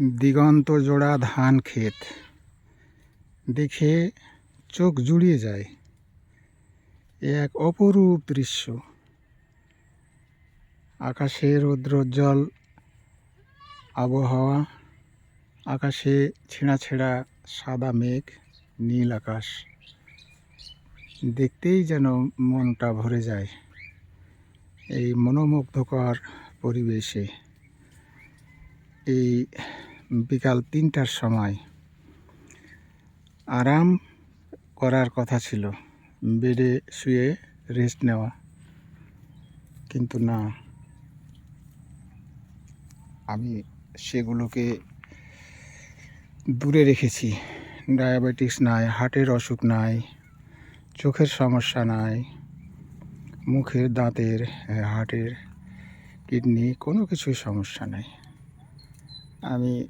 দিগন্ত জোড়া ধান ক্ষেত। দেখে চোখ জুড়িয়ে যায়। এক অপরূপ দৃশ্য। আকাশে রৌদ্রোজ্জ্বল আবহাওয়া, আকাশে ছেঁড়া ছেঁড়া সাদা মেঘ, নীল আকাশ। দেখতেই যেন মনটা ভরে যায় এই মনোমুগ্ধকর পরিবেশে। এই বিকাল তিনটার সময় আরাম করার কথা ছিল, বেডে শুয়ে রেস্ট নেওয়া। কিন্তু না, আমি সেগুলোকে দূরে রেখেছি। ডায়াবেটিস নাই, হার্টের অসুখ নাই, চোখের সমস্যা নাই, মুখের দাঁতের হার্টের কিডনি, কোনো কিছুই সমস্যা নাই। আমি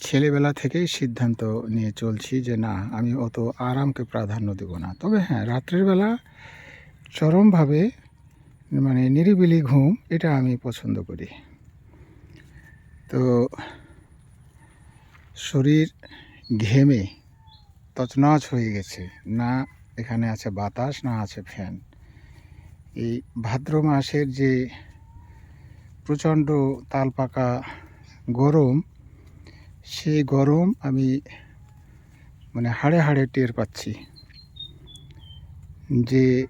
ছেলেবেলা থেকেই সিদ্ধান্ত নিয়ে চলছি যে না, আমি অত আরামকে প্রাধান্য দেব না। তবে হ্যাঁ রাত্রের বেলা চরমভাবে মানে নিরিবিলি ঘুম এটা আমি পছন্দ করি। তো শরীর ঘেমে তছনছ হয়ে গেছে। না এখানে আছে বাতাস, না আছে ফ্যান। এই ভাদ্র মাসের যে প্রচণ্ড তালপাকা গরম সেই গরম আমি মানে হাড়ে হাড়ে টের পাচ্ছি যে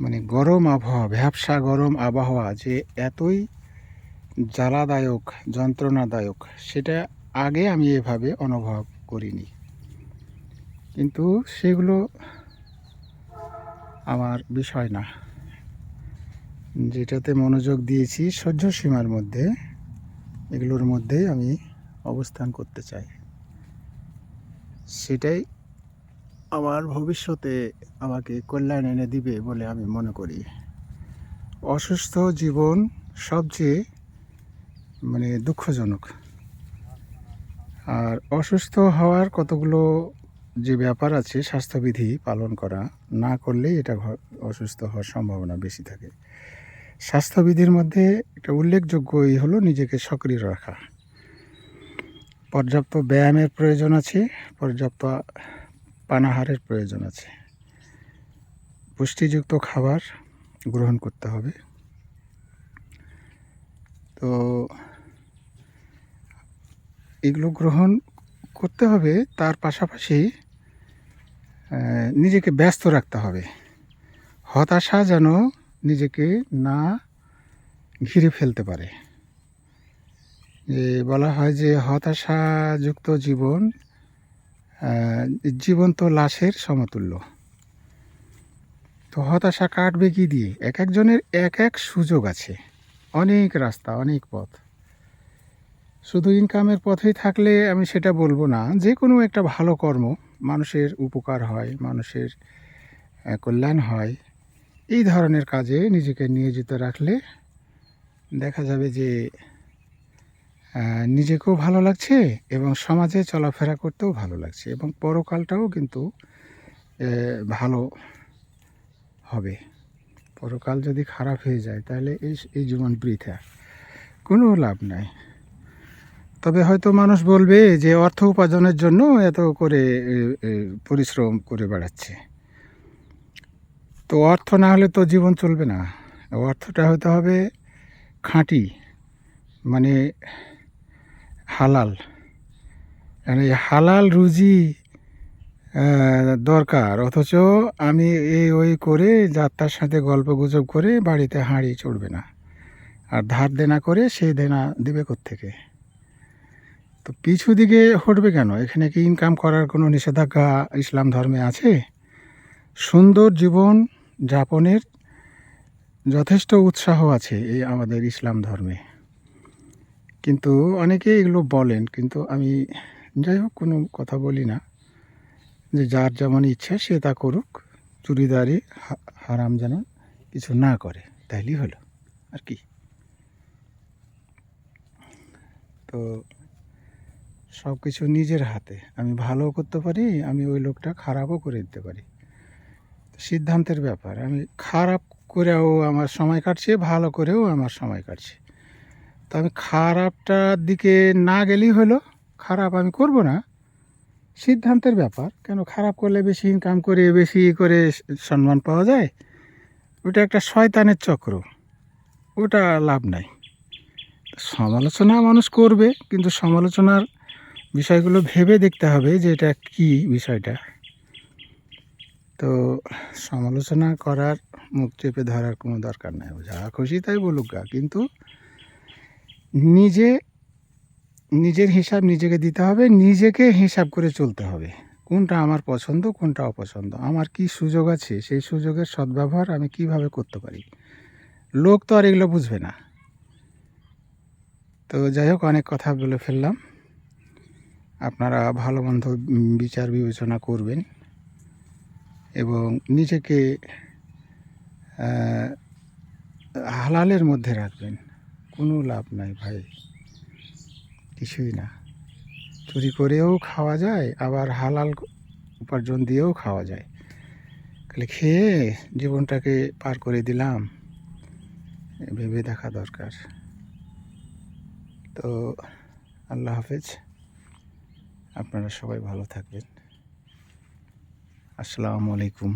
মানে গরম আবহাওয়া, ভ্যাবসা গরম আবহাওয়া যে এতই জ্বালাদায়ক, যন্ত্রণাদায়ক, সেটা আগে আমি এভাবে অনুভব করিনি। কিন্তু সেগুলো আমার বিষয় না। যেটাতে মনোযোগ দিয়েছি সহ্য সীমার মধ্যে এগুলোর মধ্যেই আমি অবস্থান করতে চাই। সেটাই আমার ভবিষ্যতে আমাকে কল্যাণ এনে দিবে বলে আমি মনে করি। অসুস্থ জীবন সবচেয়ে মানে দুঃখজনক। আর অসুস্থ হওয়ার কতগুলো যে ব্যাপার আছে, স্বাস্থ্যবিধি পালন করা না করলেই এটা অসুস্থ হওয়ার সম্ভাবনা বেশি থাকে। স্বাস্থ্যবিধির মধ্যে একটা উল্লেখযোগ্যই হলো নিজেকে সক্রিয় রাখা। পর্যাপ্ত ব্যায়ামের প্রয়োজন আছে, পর্যাপ্ত পানাহারের প্রয়োজন আছে। পুষ্টিযুক্ত খাবার গ্রহণ করতে হবে। তো এগুলো গ্রহণ করতে হবে, তার পাশাপাশি নিজেকে ব্যস্ত রাখতে হবে। হতাশা যেন নিজেকে না ঘিরে ফেলতে পারে। যে বলা হয় যে হতাশাযুক্ত জীবন জীবন্ত লাশের সমতুল্য। তো হতাশা কাটবে কি দিয়ে? এক একজনের এক এক সুযোগ আছে। অনেক রাস্তা, অনেক পথ। শুধু ইনকামের পথেই থাকলে আমি সেটা বলব না। যে কোনো একটা ভালো কর্ম, মানুষের উপকার হয়, মানুষের কল্যাণ হয়। এই ধরনের কাজে নিজেকে নিয়োজিত রাখলে দেখা যাবে যে নিজেকেও ভালো লাগছে এবং সমাজে চলাফেরা করতেও ভালো লাগছে এবং পরকালটাও কিন্তু ভালো হবে। পরকাল যদি খারাপ হয়ে যায়, তাহলে এই এই জীবন বৃথা। কোনো লাভ নাই। তবে হয়তো মানুষ বলবে যে, অর্থ উপার্জনের জন্য এত করে পরিশ্রম করে বেড়াচ্ছে। তো অর্থ না হলে তো জীবন চলবে না। অর্থটা হতে হবে খাঁটি মানে হালাল। মানে হালাল রুজি দরকার। অথচ আমি এই ওই করে যাত্রার সাথে গল্প গুজব করে বাড়িতে হাঁড়ি চড়বে না। আর ধার দেনা করে সেই দেনা দেবে থেকে তো পিছু দিকে হটবে কেন? এখানে কি ইনকাম করার কোনো নিষেধাজ্ঞা ইসলাম ধর্মে আছে? সুন্দর জীবন যাপনের যথেষ্ট উৎসাহ আছে এই আমাদের ইসলাম ধর্মে। কিন্তু অনেকে এগুলো বলেন, কিন্তু আমি যাই হোক কোনো কথা বলি না যে যার যেমন ইচ্ছা সে তা করুক চুরিদারি হারাম যেন কিছু না করে, তাইলেই হলো, আর কি। তো সব কিছু নিজের হাতে, আমি ভালো করতে পারি, আমি ওই লোকটা খারাপও করে দিতে পারি। সিদ্ধান্তের ব্যাপার। আমি খারাপ করেও আমার সময় কাটছে, ভালো করেও আমার সময় কাটছে। তো আমি খারাপটার দিকে না গেলেই হলো, খারাপ আমি করব না। সিদ্ধান্তের ব্যাপার, কেন খারাপ করলে বেশি ইনকাম করে, বেশি করে সম্মান পাওয়া যায়? ওটা একটা শয়তানের চক্র, ওটা লাভ নাই। সমালোচনা মানুষ করবে, কিন্তু সমালোচনার বিষয়গুলো ভেবে দেখতে হবে যে এটা কী বিষয়টা। তো সমালোচনা করার মুখ চেপে ধরার কোনো দরকার নাই। যা খুশি তাই বলুক গা, কিন্তু নিজে, নিজের হিসাব নিজেকে দিতে হবে, নিজেকে হিসাব করে চলতে হবে। কোনটা আমার পছন্দ, কোনটা অপছন্দ? আমার কি সুযোগ আছে? সেই সুযোগের সদ্ব্যবহার আমি কীভাবে করতে পারি? লোক তো আর এগুলো বুঝবে না। তো যাই হোক, অনেক কথা বলে ফেললাম। আপনারা ভালো মন্দ বিচার বিবেচনা করবেন। এবং নিজেকে হালালের মধ্যে রাখবেন। কোনো লাভ নাই ভাই। কিছুই না। চুরি করেও খাওয়া যায়, আবার হালাল উপার্জন দিয়েও খাওয়া যায়। খালি খেয়ে জীবনটাকে পার করে দিলাম, ভেবে দেখা দরকার। তো আল্লাহ হাফেজ। আপনারা সবাই ভালো থাকবেন। আসসালামু আলাইকুম।